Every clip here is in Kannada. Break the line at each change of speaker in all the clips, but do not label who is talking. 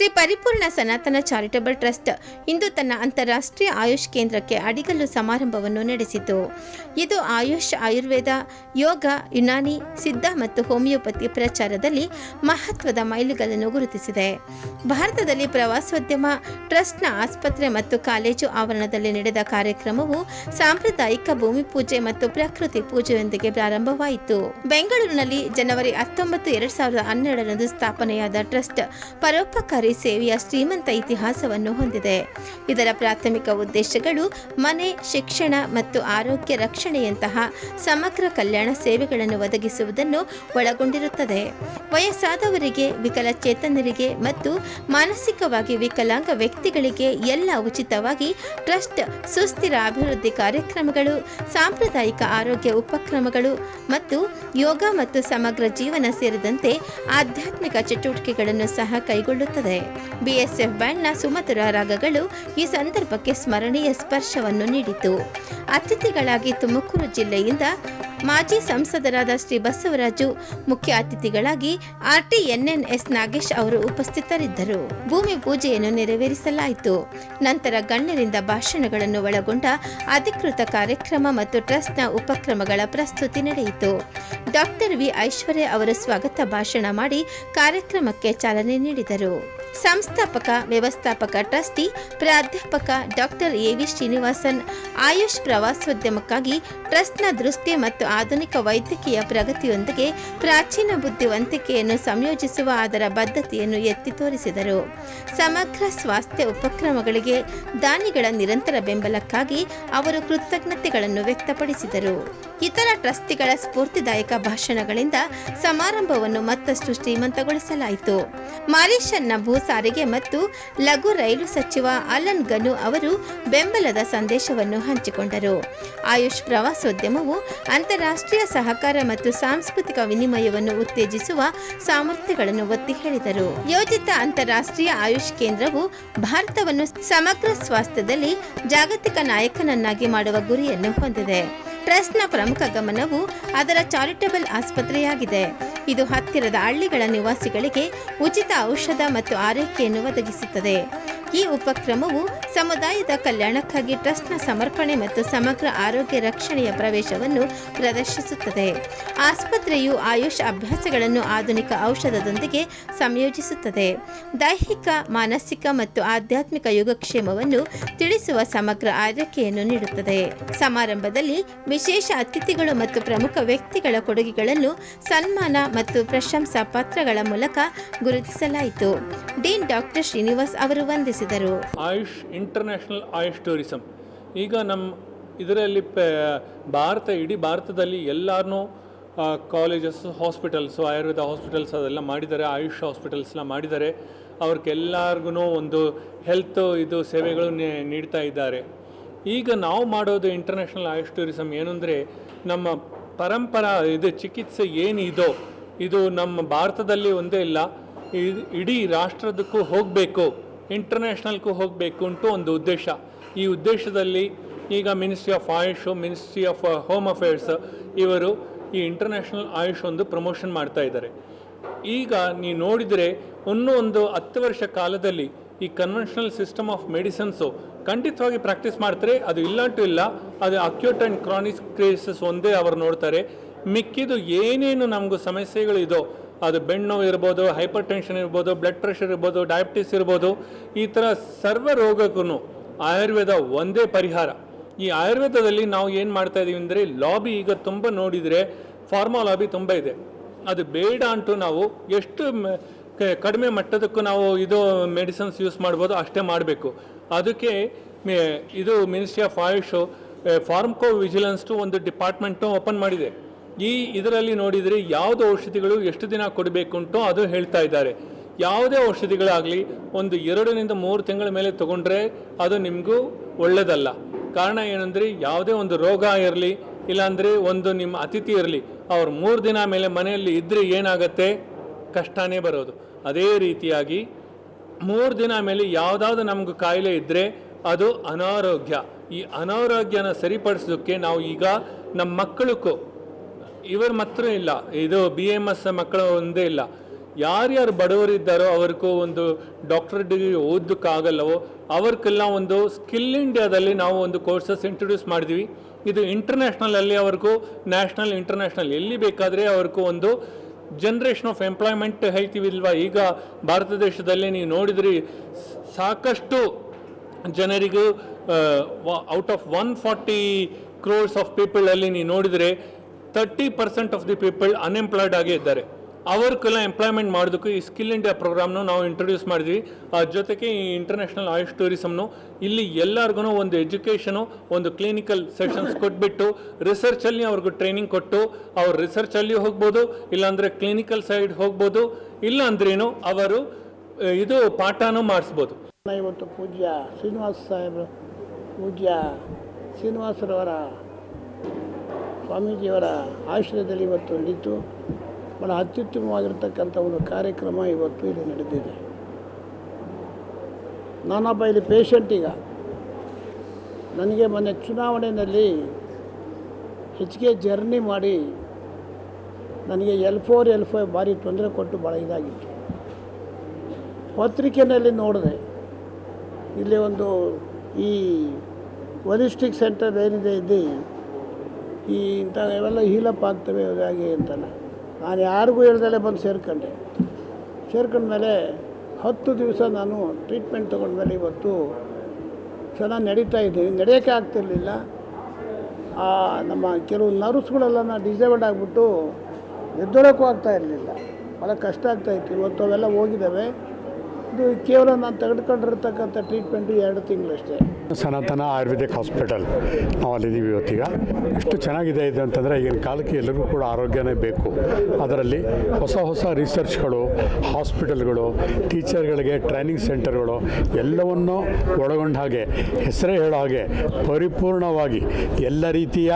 ಶ್ರೀ ಪರಿಪೂರ್ಣ ಸನಾತನ ಚಾರಿಟಬಲ್ ಟ್ರಸ್ಟ್ ಇಂದು ತನ್ನ ಅಂತಾರಾಷ್ಟ್ರೀಯ ಆಯುಷ್ ಕೇಂದ್ರಕ್ಕೆ ಅಡಿಗಲ್ಲು ಸಮಾರಂಭವನ್ನು ನಡೆಸಿತು. ಇದು ಆಯುಷ್ ಆಯುರ್ವೇದ, ಯೋಗ, ಯುನಾನಿ, ಸಿದ್ಧ ಮತ್ತು ಹೋಮಿಯೋಪತಿ ಪ್ರಚಾರದಲ್ಲಿ ಮಹತ್ವದ ಮೈಲುಗಲ್ಲನ್ನು ಗುರುತಿಸಿದೆ. ಭಾರತದಲ್ಲಿ ಪ್ರವಾಸೋದ್ಯಮ, ಟ್ರಸ್ಟ್ನ ಆಸ್ಪತ್ರೆ ಮತ್ತು ಕಾಲೇಜು ಆವರಣದಲ್ಲಿ ನಡೆದ ಕಾರ್ಯಕ್ರಮವು ಸಾಂಪ್ರದಾಯಿಕ ಭೂಮಿ ಪೂಜೆ ಮತ್ತು ಪ್ರಕೃತಿ ಪೂಜೆಯೊಂದಿಗೆ ಪ್ರಾರಂಭವಾಯಿತು. ಬೆಂಗಳೂರಿನಲ್ಲಿ ಜನವರಿ ಹತ್ತೊಂಬತ್ತು, ಎರಡ್ ಸಾವಿರದ ಹನ್ನೆರಡರಂದು ಸ್ಥಾಪನೆಯಾದ ಟ್ರಸ್ಟ್ ಪರೋಪಕಾರಿ ಸೇವೆಯ ಶ್ರೀಮಂತ ಇತಿಹಾಸವನ್ನು ಹೊಂದಿದೆ. ಇದರ ಪ್ರಾಥಮಿಕ ಉದ್ದೇಶಗಳು ಮನೆ, ಶಿಕ್ಷಣ ಮತ್ತು ಆರೋಗ್ಯ ರಕ್ಷಣೆಯಂತಹ ಸಮಗ್ರ ಕಲ್ಯಾಣ ಸೇವೆಗಳನ್ನು ಒದಗಿಸುವುದನ್ನು ಒಳಗೊಂಡಿರುತ್ತದೆ. ವಯಸ್ಸಾದವರಿಗೆ, ವಿಕಲಚೇತನರಿಗೆ ಮತ್ತು ಮಾನಸಿಕವಾಗಿ ವಿಕಲಾಂಗ ವ್ಯಕ್ತಿಗಳಿಗೆ ಎಲ್ಲ ಉಚಿತವಾಗಿ ಟ್ರಸ್ಟ್, ಸುಸ್ಥಿರ ಅಭಿವೃದ್ಧಿ ಕಾರ್ಯಕ್ರಮಗಳು, ಸಾಂಪ್ರದಾಯಿಕ ಆರೋಗ್ಯ ಉಪಕ್ರಮಗಳು ಮತ್ತು ಯೋಗ ಮತ್ತು ಸಮಗ್ರ ಜೀವನ ಸೇರಿದಂತೆ ಆಧ್ಯಾತ್ಮಿಕ ಚಟುವಟಿಕೆಗಳನ್ನು ಸಹ ಕೈಗೊಳ್ಳುತ್ತದೆ. ಬಿಎಸ್ಎಫ್ ಬ್ಯಾಂಡ್ನ ಸುಮಧುರ ರಾಗಗಳು ಈ ಸಂದರ್ಭಕ್ಕೆ ಸ್ಮರಣೀಯ ಸ್ಪರ್ಶವನ್ನು ನೀಡಿತು. ಅತಿಥಿಗಳಾಗಿ ತುಮಕೂರು ಜಿಲ್ಲೆಯಿಂದ ಮಾಜಿ ಸಂಸದರಾದ ಶ್ರೀ ಬಸವರಾಜು, ಮುಖ್ಯ ಅತಿಥಿಗಳಾಗಿ ಆರ್ಟಿಎನ್ಎನ್ಎಸ್ ನಾಗೇಶ್ ಅವರು ಉಪಸ್ಥಿತರಿದ್ದರು. ಭೂಮಿ ಪೂಜೆಯನ್ನು ನೆರವೇರಿಸಲಾಯಿತು. ನಂತರ ಗಣ್ಯರಿಂದ ಭಾಷಣಗಳನ್ನು ಒಳಗೊಂಡ ಅಧಿಕೃತ ಕಾರ್ಯಕ್ರಮ ಮತ್ತು ಟ್ರಸ್ಟ್ನ ಉಪಕ್ರಮಗಳ ಪ್ರಸ್ತುತಿ ನಡೆಯಿತು. ಡಾಕ್ಟರ್ ವಿ ಐಶ್ವರ್ಯ ಅವರು ಸ್ವಾಗತ ಭಾಷಣ ಮಾಡಿ ಕಾರ್ಯಕ್ರಮಕ್ಕೆ ಚಾಲನೆ ನೀಡಿದರು. ಸಂಸ್ಥಾಪಕ, ವ್ಯವಸ್ಥಾಪಕ, ಟ್ರಸ್ಟಿ, ಪ್ರಾಧ್ಯಾಪಕ doctor A V Srinivasan. Ayush ಪ್ರವಾಸೋದ್ಯಮಕ್ಕಾಗಿ ಟ್ರಸ್ಟ್ನ ದೃಷ್ಟಿ ಮತ್ತು ಆಧುನಿಕ ವೈದ್ಯಕೀಯ ಪ್ರಗತಿಯೊಂದಿಗೆ ಪ್ರಾಚೀನ ಬುದ್ಧಿವಂತಿಕೆಯನ್ನು ಸಂಯೋಜಿಸುವ ಅದರ ಬದ್ಧತೆಯನ್ನು ಎತ್ತಿ ತೋರಿಸಿದರು. ಸಮಗ್ರ ಸ್ವಾಸ್ಥ್ಯ ಉಪಕ್ರಮಗಳಿಗೆ ದಾನಿಗಳ ನಿರಂತರ ಬೆಂಬಲಕ್ಕಾಗಿ ಅವರು ಕೃತಜ್ಞತೆಗಳನ್ನು ವ್ಯಕ್ತಪಡಿಸಿದರು. ಇತರ ಟ್ರಸ್ಟಿಗಳ ಸ್ಫೂರ್ತಿದಾಯಕ ಭಾಷಣಗಳಿಂದ ಸಮಾರಂಭವನ್ನು ಮತ್ತಷ್ಟು ಶ್ರೀಮಂತಗೊಳಿಸಲಾಯಿತು. ಮಾರಿಷನ್ನ ಭೂ ಸಾರಿಗೆ ಮತ್ತು ಲಘು ರೈಲು ಸಚಿವ ಅಲನ್ ಗನು ಅವರು ಬೆಂಬಲದ ಸಂದೇಶವನ್ನು ಹಂಚಿಕೊಂಡರು. ಆಯುಷ್ ಪ್ರವಾಸೋದ್ಯಮವು ಅಂತಾರಾಷ್ಟ್ರೀಯ ಸಹಕಾರ ಮತ್ತು ಸಾಂಸ್ಕೃತಿಕ ವಿನಿಮಯವನ್ನು ಉತ್ತೇಜಿಸುವ ಸಾಮರ್ಥ್ಯಗಳನ್ನು ಒತ್ತಿ ಹೇಳಿದರು. ಯೋಜಿತ ಅಂತಾರಾಷ್ಟ್ರೀಯ ಆಯುಷ್ ಕೇಂದ್ರವು ಭಾರತವನ್ನು ಸಮಗ್ರ ಸ್ವಾಸ್ಥ್ಯದಲ್ಲಿ ಜಾಗತಿಕ ನಾಯಕನನ್ನಾಗಿ ಮಾಡುವ ಗುರಿಯನ್ನು ಹೊಂದಿದೆ. ಟ್ರಸ್ಟ್ನ ಪ್ರಮುಖ ಗಮನವು ಅದರ ಚಾರಿಟಬಲ್ ಆಸ್ಪತ್ರೆಯಾಗಿದೆ. ಇದು ಹತ್ತಿರದ ಹಳ್ಳಿಗಳ ನಿವಾಸಿಗಳಿಗೆ ಉಚಿತ ಔಷಧ ಮತ್ತು ಆರೈಕೆಯನ್ನು ಒದಗಿಸುತ್ತದೆ. ಈ ಉಪಕ್ರಮವು ಸಮುದಾಯದ ಕಲ್ಯಾಣಕ್ಕಾಗಿ ಟ್ರಸ್ಟ್ನ ಸಮರ್ಪಣೆ ಮತ್ತು ಸಮಗ್ರ ಆರೋಗ್ಯ ರಕ್ಷಣೆಯ ಪ್ರವೇಶವನ್ನು ಪ್ರದರ್ಶಿಸುತ್ತದೆ. ಆಸ್ಪತ್ರೆಯು ಆಯುಷ್ ಅಭ್ಯಾಸಗಳನ್ನು ಆಧುನಿಕ ಔಷಧದೊಂದಿಗೆ ಸಂಯೋಜಿಸುತ್ತದೆ. ದೈಹಿಕ, ಮಾನಸಿಕ ಮತ್ತು ಆಧ್ಯಾತ್ಮಿಕ ಯೋಗಕ್ಷೇಮವನ್ನು ತಿಳಿಸುವ ಸಮಗ್ರ ಆರೈಕೆಯನ್ನು ನೀಡುತ್ತದೆ. ಸಮಾರಂಭದಲ್ಲಿ ವಿಶೇಷ ಅತಿಥಿಗಳು ಮತ್ತು ಪ್ರಮುಖ ವ್ಯಕ್ತಿಗಳ ಕೊಡುಗೆಗಳನ್ನು ಸನ್ಮಾನ ಮತ್ತು ಪ್ರಶಂಸಾ ಪತ್ರಗಳ ಮೂಲಕ ಗುರುತಿಸಲಾಯಿತು. ಡೀನ್ ಡಾಕ್ಟರ್ ಶ್ರೀನಿವಾಸ್ ಅವರು ವಂದಿಸಿದರು.
ಆಯುಷ್ ಇಂಟರ್ನ್ಯಾಷನಲ್ ಆಯುಷ್ ಟೂರಿಸಂ ಈಗ ನಮ್ಮ ಇದರಲ್ಲಿ ಭಾರತ, ಇಡೀ ಭಾರತದಲ್ಲಿ ಎಲ್ಲರೂ ಕಾಲೇಜಸ್ ಹಾಸ್ಪಿಟಲ್ಸು ಆಯುರ್ವೇದ ಹಾಸ್ಪಿಟಲ್ಸ್ ಅದೆಲ್ಲ ಮಾಡಿದ್ದಾರೆ, ಆಯುಷ್ ಹಾಸ್ಪಿಟಲ್ಸ್ನ ಮಾಡಿದ್ದಾರೆ. ಅವ್ರಿಗೆಲ್ಲರಿಗೂ ಒಂದು ಹೆಲ್ತ್ ಇದು ಸೇವೆಗಳು ನೀಡ್ತಾ ಇದ್ದಾರೆ. ಈಗ ನಾವು ಮಾಡೋದು ಇಂಟರ್ನ್ಯಾಷನಲ್ ಆಯುಷ್ ಟೂರಿಸಂ ಏನು ನಮ್ಮ ಪರಂಪರಾ ಇದು ಚಿಕಿತ್ಸೆ ಏನಿದೋ, ಇದು ನಮ್ಮ ಭಾರತದಲ್ಲಿ ಒಂದೇ ಇಲ್ಲ ಇಡೀ ರಾಷ್ಟ್ರದಕ್ಕೂ ಹೋಗಬೇಕು. ಇಂಟರ್ನ್ಯಾಷನಲ್ಗೂ ಹೋಗಬೇಕು ಅಂತ ಒಂದು ಉದ್ದೇಶ. ಈ ಉದ್ದೇಶದಲ್ಲಿ ಈಗ ministry of Ayush ministry of home affairs ಇವರು ಈ ಇಂಟರ್ನ್ಯಾಷನಲ್ ಆಯುಷ್ ಒಂದು ಪ್ರಮೋಷನ್ ಮಾಡ್ತಾ ಇದ್ದಾರೆ. ಈಗ ನೀವು ನೋಡಿದರೆ ಇನ್ನೂ ಒಂದು ಹತ್ತು ವರ್ಷ ಕಾಲದಲ್ಲಿ ಈ ಕನ್ವೆನ್ಷನಲ್ ಸಿಸ್ಟಮ್ ಆಫ್ ಮೆಡಿಸನ್ಸು ಖಂಡಿತವಾಗಿ ಪ್ರಾಕ್ಟೀಸ್ ಮಾಡ್ತಾರೆ. ಅದು ಇಲ್ಲಂಟು ಇಲ್ಲ. ಅದು ಅಕ್ಯೂಟ್ ಆ್ಯಂಡ್ ಕ್ರಾನಿಕ್ ಕೇಸಸ್ ಒಂದೇ ಅವರು ನೋಡ್ತಾರೆ. ಮಿಕ್ಕಿದು ಏನೇನು ನಮಗೂ ಸಮಸ್ಯೆಗಳು ಅದು ಬೆಣ್ಣೋವು ಇರ್ಬೋದು ಹೈಪರ್ ಟೆನ್ಷನ್ ಇರ್ಬೋದು, ಬ್ಲಡ್ ಪ್ರೆಷರ್ ಇರ್ಬೋದು, ಡಯಾಬಿಟಿಸ್ ಇರ್ಬೋದು, ಈ ಥರ ಸರ್ವ ರೋಗಕ್ಕೂ ಆಯುರ್ವೇದ ಒಂದೇ ಪರಿಹಾರ. ಈ ಆಯುರ್ವೇದದಲ್ಲಿ ನಾವು ಏನು ಮಾಡ್ತಾ ಇದೀವಿ ಅಂದರೆ, ಲಾಬಿ ಈಗ ತುಂಬ ನೋಡಿದರೆ, ಫಾರ್ಮಾ ಲಾಬಿ ತುಂಬ ಇದೆ. ಅದು ಬೇಡ ಅಂಟು ನಾವು ಎಷ್ಟು ಕಡಿಮೆ ಮಟ್ಟದಕ್ಕೂ ನಾವು ಇದು ಮೆಡಿಸಿನ್ಸ್ ಯೂಸ್ ಮಾಡ್ಬೋದು, ಅಷ್ಟೇ ಮಾಡಬೇಕು. ಅದಕ್ಕೆ ಇದು ministry of Ayush pharmacovigilance ಒಂದು ಡಿಪಾರ್ಟ್ಮೆಂಟು ಓಪನ್ ಮಾಡಿದೆ. ಈ ಇದರಲ್ಲಿ ನೋಡಿದರೆ ಯಾವುದು ಔಷಧಿಗಳು ಎಷ್ಟು ದಿನ ಕೊಡಬೇಕು ಉಂಟು ಅದು ಹೇಳ್ತಾ ಇದ್ದಾರೆ. ಯಾವುದೇ ಔಷಧಿಗಳಾಗಲಿ ಒಂದು ಎರಡರಿಂದ ಮೂರು ತಿಂಗಳ ಮೇಲೆ ತಗೊಂಡ್ರೆ ಅದು ನಿಮಗೂ ಒಳ್ಳೆಯದಲ್ಲ ಕಾರಣ ಏನಂದರೆ ಯಾವುದೇ ಒಂದು ರೋಗ ಇರಲಿ, ಇಲ್ಲಾಂದರೆ ಒಂದು ನಿಮ್ಮ ಅತಿಥಿ ಇರಲಿ, ಅವ್ರು ಮೂರು ದಿನ ಮೇಲೆ ಮನೆಯಲ್ಲಿ ಇದ್ದರೆ ಏನಾಗತ್ತೆ? ಕಷ್ಟನೇ ಬರೋದು. ಅದೇ ರೀತಿಯಾಗಿ ಮೂರು ದಿನ ಮೇಲೆ ಯಾವುದಾದ್ರು ನಮ್ಗೆ ಕಾಯಿಲೆ ಇದ್ದರೆ ಅದು ಅನಾರೋಗ್ಯ. ಈ ಅನಾರೋಗ್ಯನ ಸರಿಪಡಿಸೋದಕ್ಕೆ ನಾವು ಈಗ ನಮ್ಮ ಮಕ್ಕಳಕ್ಕೂ ಇವರು ಮಾತ್ರ ಇಲ್ಲ. ಇದು ಬಿ ಎಂ ಎಸ್ ಮಕ್ಕಳು ಒಂದೇ ಇಲ್ಲ. ಯಾರ್ಯಾರು ಬಡವರಿದ್ದಾರೋ ಅವ್ರಿಗೂ ಒಂದು ಡಾಕ್ಟರ್ ಡಿಗ್ರಿ ಓದೋಕ್ಕಾಗಲ್ಲವೋ ಅವ್ರಿಗೆಲ್ಲ ಒಂದು ಸ್ಕಿಲ್ ಇಂಡಿಯಾದಲ್ಲಿ ನಾವು ಒಂದು ಕೋರ್ಸಸ್ ಇಂಟ್ರೊಡ್ಯೂಸ್ ಮಾಡಿದ್ವಿ. ಇದು ಇಂಟರ್ನ್ಯಾಷನಲಲ್ಲಿ ಅವ್ರಿಗೂ ನ್ಯಾಷನಲ್ ಇಂಟರ್ನ್ಯಾಷನಲ್ ಎಲ್ಲಿ ಬೇಕಾದರೆ ಅವ್ರಿಗೂ ಒಂದು ಜನ್ರೇಷನ್ ಆಫ್ ಎಂಪ್ಲಾಯ್ಮೆಂಟ್ ಹೇಳ್ತೀವಿಲ್ವಾ ಈಗ ಭಾರತ ದೇಶದಲ್ಲಿ ನೀವು ನೋಡಿದ್ರಿ, ಸಾಕಷ್ಟು ಜನರಿಗೂ out of one forty crores of people ಅಲ್ಲಿ ನೀವು ನೋಡಿದರೆ thirty percent of the people unemployed ಆಗಿ ಇದ್ದಾರೆ. ಅವ್ರಿಗೆಲ್ಲ ಎಂಪ್ಲಾಯ್ಮೆಂಟ್ ಮಾಡೋದಕ್ಕೂ ಈ ಸ್ಕಿಲ್ ಇಂಡಿಯಾ ಪ್ರೋಗ್ರಾಮ್ನು ನಾವು ಇಂಟ್ರೊಡ್ಯೂಸ್ ಮಾಡಿದ್ವಿ. ಜೊತೆಗೆ ಈ ಇಂಟರ್ನ್ಯಾಷನಲ್ ಆಯುಷ್ ಟೂರಿಸಮ್ನು ಇಲ್ಲಿ ಎಲ್ಲರಿಗೂ ಒಂದು ಎಜುಕೇಷನು ಒಂದು ಕ್ಲಿನಿಕಲ್ ಸೆಷನ್ಸ್ ಕೊಟ್ಬಿಟ್ಟು ರಿಸರ್ಚಲ್ಲಿ ಅವ್ರಿಗೂ ಟ್ರೈನಿಂಗ್ ಕೊಟ್ಟು ಅವ್ರ ರಿಸರ್ಚಲ್ಲಿ ಹೋಗ್ಬೋದು, ಇಲ್ಲಾಂದರೆ ಕ್ಲಿನಿಕಲ್ ಸೈಡ್ ಹೋಗ್ಬೋದು, ಇಲ್ಲಾಂದ್ರೇನು ಅವರು ಇದು ಪಾಠನೂ ಮಾಡಿಸ್ಬೋದು.
ಇವತ್ತು ಪೂಜ್ಯ ಶ್ರೀನಿವಾಸ ಸಾಹೇಬರು, ಪೂಜ್ಯ ಶ್ರೀನಿವಾಸರವರ ಸ್ವಾಮೀಜಿಯವರ ಆಶ್ರಯದಲ್ಲಿ ಇವತ್ತು ನಿಂತು ಬಹಳ ಅತ್ಯುತ್ತಮವಾಗಿರ್ತಕ್ಕಂಥ ಒಂದು ಕಾರ್ಯಕ್ರಮ ಇವತ್ತು ಇಲ್ಲಿ ನಡೆದಿದೆ. ನಾನೊಬ್ಬ ಇಲ್ಲಿ ಪೇಷಂಟ್ ಈಗ. ನನಗೆ ಮೊನ್ನೆ ಚುನಾವಣೆಯಲ್ಲಿ ಹೆಚ್ಚಿಗೆ ಜರ್ನಿ ಮಾಡಿ ನನಗೆ ಎಲ್ ಫೋರ್ ಎಲ್ ಫೈವ್ ಭಾರಿ ತೊಂದರೆ ಕೊಟ್ಟು ಭಾಳ ಇದಾಗಿತ್ತು. ಪತ್ರಿಕೆಯಲ್ಲಿ ನೋಡಿದೆ, ಇಲ್ಲಿ ಒಂದು ಈ ಒಲಿಸ್ಟಿಕ್ ಸೆಂಟರ್ ಏನಿದೆ ಇಲ್ಲಿ ಈ ಇಂಥ ಇವೆಲ್ಲ ಹೀಲಪ್ ಆಗ್ತವೆ ಹಾಗೆ ಅಂತಾನೆ ನಾನು ಯಾರಿಗೂ ಹೇಳ್ದಲೆ ಬಂದು ಸೇರ್ಕೊಂಡೆ. ಸೇರ್ಕೊಂಡ್ಮೇಲೆ ಹತ್ತು ದಿವಸ ನಾನು ಟ್ರೀಟ್ಮೆಂಟ್ ತೊಗೊಂಡ್ಮೇಲೆ ಇವತ್ತು ಚೆನ್ನಾಗಿ ನಡೀತಾ ಇದ್ದೀನಿ ನಡೆಯೋಕ್ಕೆ ಆಗ್ತಿರ್ಲಿಲ್ಲ. ನಮ್ಮ ಕೆಲವು ನರ್ಸ್ಗಳೆಲ್ಲ ಡಿಸೇಬಲ್ಡ್ ಆಗಿಬಿಟ್ಟು ಎದ್ದೊಳಕ್ಕೂ ಆಗ್ತಾ ಇರಲಿಲ್ಲ. ಭಾಳ ಕಷ್ಟ ಆಗ್ತಾಯಿತ್ತು ಇವತ್ತು ಅವೆಲ್ಲ ಹೋಗಿದ್ದಾವೆ ಇದು ಕೇವಲ ನಾನು ತೆಗೆದುಕೊಂಡಿರ್ತಕ್ಕಂಥ ಟ್ರೀಟ್ಮೆಂಟು ಎರಡು ತಿಂಗಳಷ್ಟೇ.
ಸನಾತನ ಆಯುರ್ವೇದಿಕ್ ಹಾಸ್ಪಿಟಲ್ ನಾವು ಅಲ್ಲಿದ್ದೀವಿ ಇವತ್ತೀಗ. ಎಷ್ಟು ಚೆನ್ನಾಗಿದೆ ಇದು ಅಂತಂದರೆ ಈಗಿನ ಕಾಲಕ್ಕೆ ಎಲ್ಲರಿಗೂ ಕೂಡ ಆರೋಗ್ಯನೇ ಬೇಕು. ಅದರಲ್ಲಿ ಹೊಸ ಹೊಸ ರಿಸರ್ಚ್ಗಳು ಹಾಸ್ಪಿಟಲ್ಗಳು, ಟೀಚರ್ಗಳಿಗೆ, ಟ್ರೈನಿಂಗ್ ಸೆಂಟರ್ಗಳು ಎಲ್ಲವನ್ನು ಒಳಗೊಂಡ ಹಾಗೆ, ಹೆಸರೇ ಹೇಳೋ ಹಾಗೆ ಪರಿಪೂರ್ಣವಾಗಿ ಎಲ್ಲ ರೀತಿಯ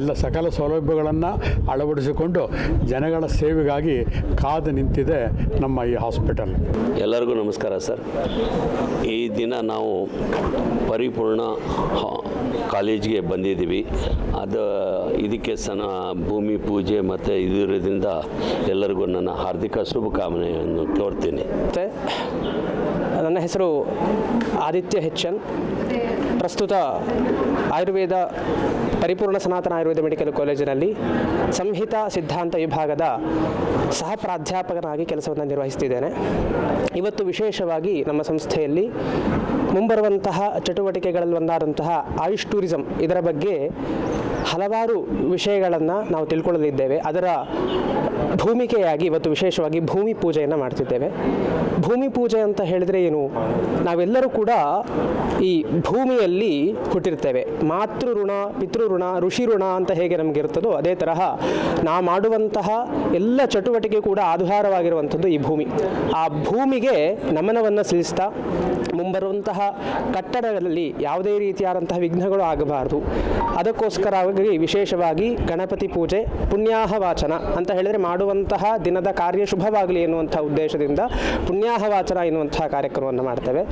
ಎಲ್ಲ ಸಕಲ ಸೌಲಭ್ಯಗಳನ್ನು ಅಳವಡಿಸಿಕೊಂಡು ಜನಗಳ ಸೇವೆಗಾಗಿ ಕಾದು ನಿಂತಿದೆ ನಮ್ಮ ಈ ಹಾಸ್ಪಿಟಲ್.
ಎಲ್ಲರಿಗೂ ನಮಸ್ಕಾರ ಸರ್. ಈ ದಿನ ನಾವು ಪರಿಪೂರ್ಣ ಹಾ- ಕಾಲೇಜ್ಗೆ ಬಂದಿದ್ದೀವಿ. ಅದು, ಇದಕ್ಕೆ ಸನ, ಭೂಮಿ ಪೂಜೆ ಮತ್ತು ಇದರಿಂದ ಎಲ್ಲರಿಗೂ ನನ್ನ ಹಾರ್ದಿಕ ಶುಭಕಾಮನೆಯನ್ನು ಕೋರ್ತೀನಿ.
ನನ್ನ ಹೆಸರು ಆದಿತ್ಯ ಹೆಚ್ಚನ್ ಪ್ರಸ್ತುತ ಆಯುರ್ವೇದ ಪರಿಪೂರ್ಣ ಸನಾತನ ಆಯುರ್ವೇದ ಮೆಡಿಕಲ್ ಕಾಲೇಜಿನಲ್ಲಿ ಸಂಹಿತಾ ಸಿದ್ಧಾಂತ ವಿಭಾಗದ ಸಹ ಪ್ರಾಧ್ಯಾಪಕನಾಗಿ ಕೆಲಸವನ್ನು ನಿರ್ವಹಿಸುತ್ತಿದ್ದೇನೆ ಇವತ್ತು ವಿಶೇಷವಾಗಿ ನಮ್ಮ ಸಂಸ್ಥೆಯಲ್ಲಿ ಮುಂಬರುವಂತಹ ಚಟುವಟಿಕೆಗಳಲ್ಲಿ ಒಂದಾದಂತಹ ಆಯುಷ್ ಟೂರಿಸಂ ಇದರ ಬಗ್ಗೆ ಹಲವಾರು ವಿಷಯಗಳನ್ನು ನಾವು ತಿಳ್ಕೊಳ್ಳಲಿದ್ದೇವೆ. ಅದರ ಭೂಮಿಕೆಯಾಗಿ ಇವತ್ತು ವಿಶೇಷವಾಗಿ ಭೂಮಿ ಪೂಜೆಯನ್ನು ಮಾಡ್ತಿದ್ದೇವೆ. ಭೂಮಿ ಪೂಜೆ ಅಂತ ಹೇಳಿದರೆ ಏನು? ನಾವೆಲ್ಲರೂ ಕೂಡ ಈ ಭೂಮಿಯಲ್ಲಿ ಹುಟ್ಟಿರ್ತೇವೆ ಮಾತೃ ಋಣ, ಪಿತೃ ಋಣ, ಋಷಿ ಋಣ ಅಂತ ಹೇಗೆ ನಮಗೆ ಇರ್ತದೋ ಅದೇ ತರಹ ನಾವು ಮಾಡುವಂತಹ ಎಲ್ಲ ಚಟುವಟಿಕೆ ಕೂಡ ಆಧಾರವಾಗಿರುವಂಥದ್ದು ಈ ಭೂಮಿ. ಆ ಭೂಮಿಗೆ ನಮನವನ್ನು ಸಲ್ಲಿಸ್ತಾ ಮುಂಬರುವಂತಹ ಕಟ್ಟಡಗಳಲ್ಲಿ ಯಾವುದೇ ರೀತಿಯಾದಂತಹ ವಿಘ್ನಗಳು ಆಗಬಾರದು. ಅದಕ್ಕೋಸ್ಕರವಾಗಿ ವಿಶೇಷವಾಗಿ ಗಣಪತಿ ಪೂಜೆ, ಪುಣ್ಯಾಹ ವಾಚನ ಅಂತ ಹೇಳಿದರೆ ಮಾಡುವಂತಹ ದಿನದ ಕಾರ್ಯ ಶುಭವಾಗಲಿ ಎನ್ನುವಂಥ ಉದ್ದೇಶದಿಂದ ಪುಣ್ಯಾಹವಾಚನ ಎನ್ನುವಂತಹ ಕಾರ್ಯಕ್ರಮವನ್ನು ಮಾಡ್ತೇವೆ.